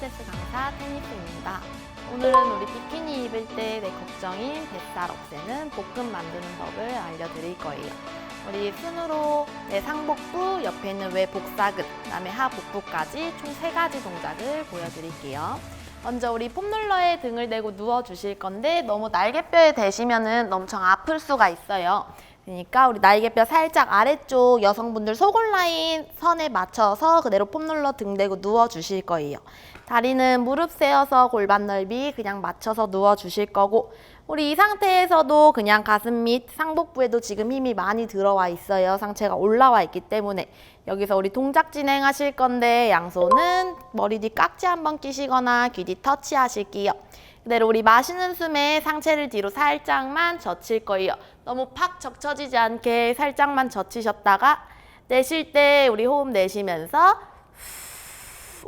필라테스 강사 테니스입니다. 오늘은 우리 비키니 입을 때 내 걱정인 뱃살 없애는 볶음 만드는 법을 알려드릴 거예요. 우리 순으로 내 상복부, 옆에 있는 외 복사근, 그다음에 하복부까지 총 세 가지 동작을 보여드릴게요. 먼저 우리 폼롤러에 등을 대고 누워 주실 건데 너무 날개뼈에 대시면은 엄청 아플 수가 있어요. 그러니까 우리 날개뼈 살짝 아래쪽 여성분들 속골 라인 선에 맞춰서 그대로 폼롤러 등 대고 누워 주실 거예요. 다리는 무릎 세워서 골반 넓이 그냥 맞춰서 누워 주실 거고 우리 이 상태에서도 그냥 가슴 밑 상복부에도 지금 힘이 많이 들어와 있어요. 상체가 올라와 있기 때문에 여기서 우리 동작 진행하실 건데 양손은 머리 뒤 깍지 한번 끼시거나 귀 뒤 터치하실게요. 그대로 우리 마시는 숨에 상체를 뒤로 살짝만 젖힐 거예요. 너무 팍 적쳐지지 않게 살짝만 젖히셨다가 내쉴 때 우리 호흡 내쉬면서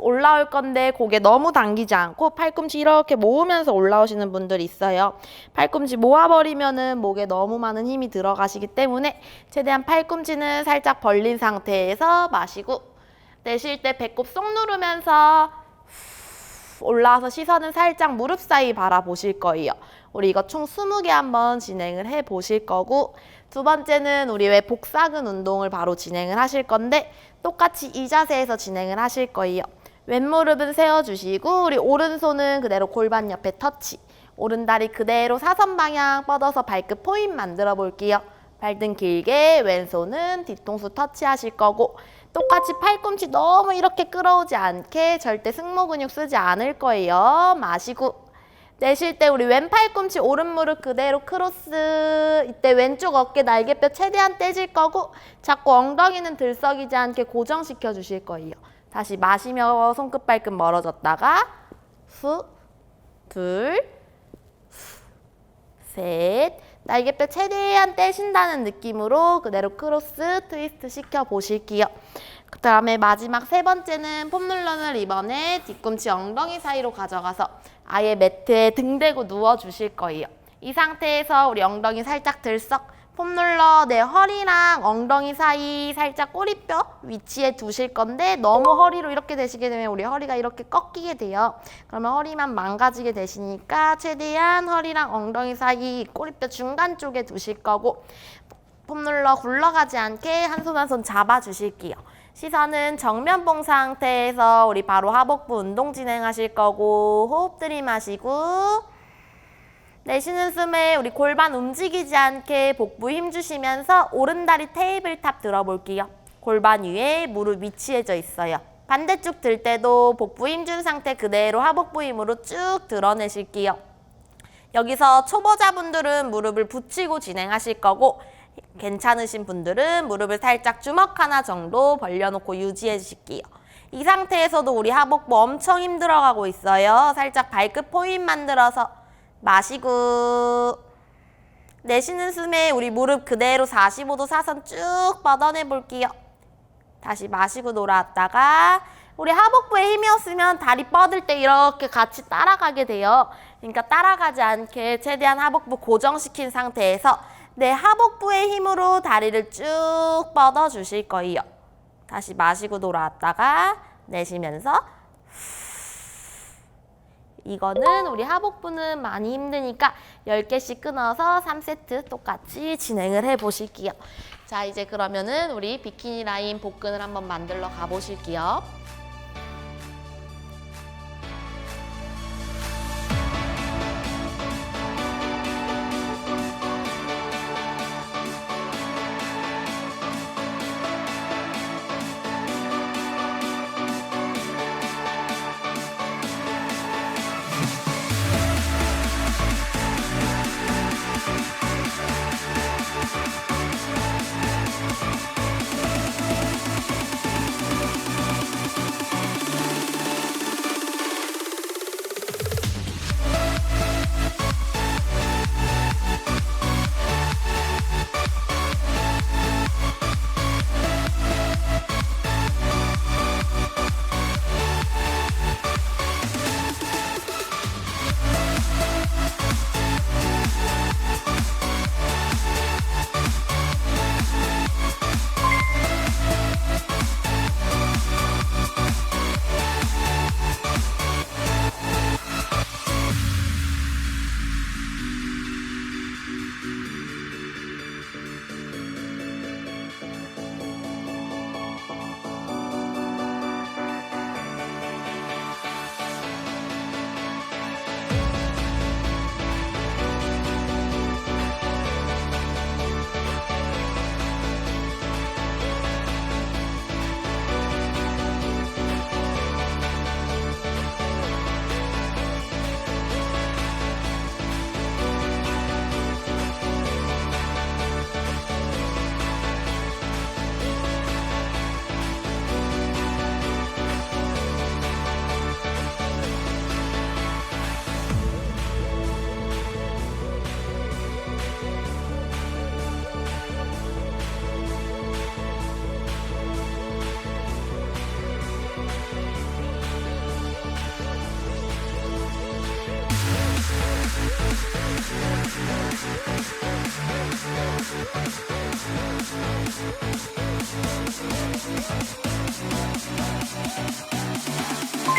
올라올 건데 고개 너무 당기지 않고 팔꿈치 이렇게 모으면서 올라오시는 분들이 있어요. 팔꿈치 모아버리면은 목에 너무 많은 힘이 들어가시기 때문에 최대한 팔꿈치는 살짝 벌린 상태에서 마시고 내쉴 때 배꼽 쏙 누르면서 올라와서 시선은 살짝 무릎 사이 바라보실 거예요. 우리 이거 총 20개 한번 진행을 해 보실 거고 두 번째는 우리 왜 복사근 운동을 바로 진행을 하실 건데 똑같이 이 자세에서 진행을 하실 거예요. 왼무릎은 세워주시고 우리 오른손은 그대로 골반 옆에 터치 오른다리 그대로 사선 방향 뻗어서 발끝 포인 만들어 볼게요. 발등 길게 왼손은 뒤통수 터치하실 거고 똑같이 팔꿈치 너무 이렇게 끌어오지 않게 절대 승모 근육 쓰지 않을 거예요. 마시고 내쉴 때 우리 왼 팔꿈치 오른 무릎 그대로 크로스 이때 왼쪽 어깨 날개뼈 최대한 떼질 거고 자꾸 엉덩이는 들썩이지 않게 고정시켜 주실 거예요. 다시 마시며 손끝 발끝 멀어졌다가 후, 둘, 셋 날개뼈 최대한 떼신다는 느낌으로 그대로 크로스 트위스트 시켜 보실게요. 그 다음에 마지막 세 번째는 폼롤러를 이번에 뒤꿈치 엉덩이 사이로 가져가서 아예 매트에 등 대고 누워 주실 거예요. 이 상태에서 우리 엉덩이 살짝 들썩 폼롤러 내 허리랑 엉덩이 사이 살짝 꼬리뼈 위치에 두실 건데 너무 허리로 이렇게 되시게 되면 우리 허리가 이렇게 꺾이게 돼요. 그러면 허리만 망가지게 되시니까 최대한 허리랑 엉덩이 사이 꼬리뼈 중간 쪽에 두실 거고 폼롤러 굴러가지 않게 한 손 한 손 잡아 주실게요. 시선은 정면 본 상태에서 우리 바로 하복부 운동 진행하실 거고 호흡 들이마시고 내쉬는 숨에 우리 골반 움직이지 않게 복부 힘 주시면서 오른다리 테이블탑 들어볼게요. 골반 위에 무릎 위치해져 있어요. 반대쪽 들 때도 복부 힘준 상태 그대로 하복부 힘으로 쭉 드러내실게요. 여기서 초보자분들은 무릎을 붙이고 진행하실 거고 괜찮으신 분들은 무릎을 살짝 주먹 하나 정도 벌려놓고 유지해 주실게요. 이 상태에서도 우리 하복부 엄청 힘들어가고 있어요. 살짝 발끝 포인 만들어서 마시고 내쉬는 숨에 우리 무릎 그대로 45도 사선 쭉 뻗어내 볼게요. 다시 마시고 돌아왔다가 우리 하복부에 힘이 없으면 다리 뻗을 때 이렇게 같이 따라가게 돼요. 그러니까 따라가지 않게 최대한 하복부 고정시킨 상태에서 내 하복부의 힘으로 다리를 쭉 뻗어 주실 거예요. 다시 마시고 돌아왔다가 내쉬면서 이거는 우리 하복부는 많이 힘드니까 10개씩 끊어서 3세트 똑같이 진행을 해 보실게요. 자, 이제 그러면은 우리 비키니 라인 복근을 한번 만들러 가 보실게요. Thank you.